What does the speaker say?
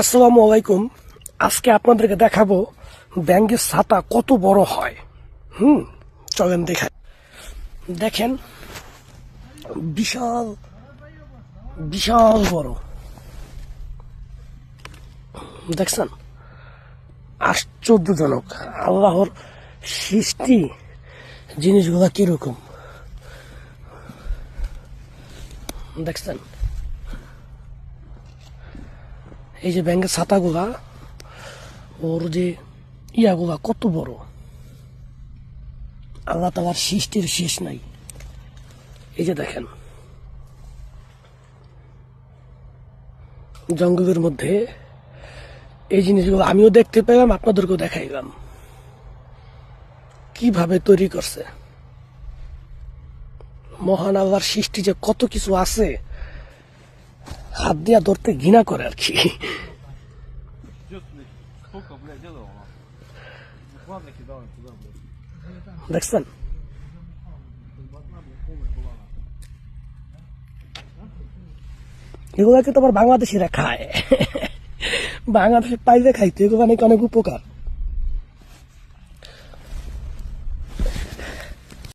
আসসালামু আলাইকুম। আজকে আপনাদেরকে দেখাবো ব্যাঙ্গের ছাতা কত বড় হয়। হুম, চলেন দেখাই। দেখেন, বিশাল বিশাল বড়। দেখছেন? আশ্চর্যজনক। আল্লাহর সৃষ্টি জিনিসগুলা কীরকম? দেখছেন? এই যে ব্যাংকের ছাতাগুলা ওর যে ইয়াগুলা কত বড়? আল্লাহ তালার সৃষ্টির শেষ নাই। এই যে দেখেন, জঙ্গলের মধ্যে এই জিনিসগুলো আমিও দেখতে পেলাম, আপনাদেরকেও দেখাইলাম। কীভাবে তৈরি করছে? মহান আল্লাহর সৃষ্টি যে কত কিছু আছে হাত দিয়া ধরতে ঘৃণা করে আর কি। দেখছেন? এগুলাকে তোমার বাংলাদেশিরা খায়? বাংলাদেশে পাইলে খাইতো, এগুলো অনেক অনেক উপকার।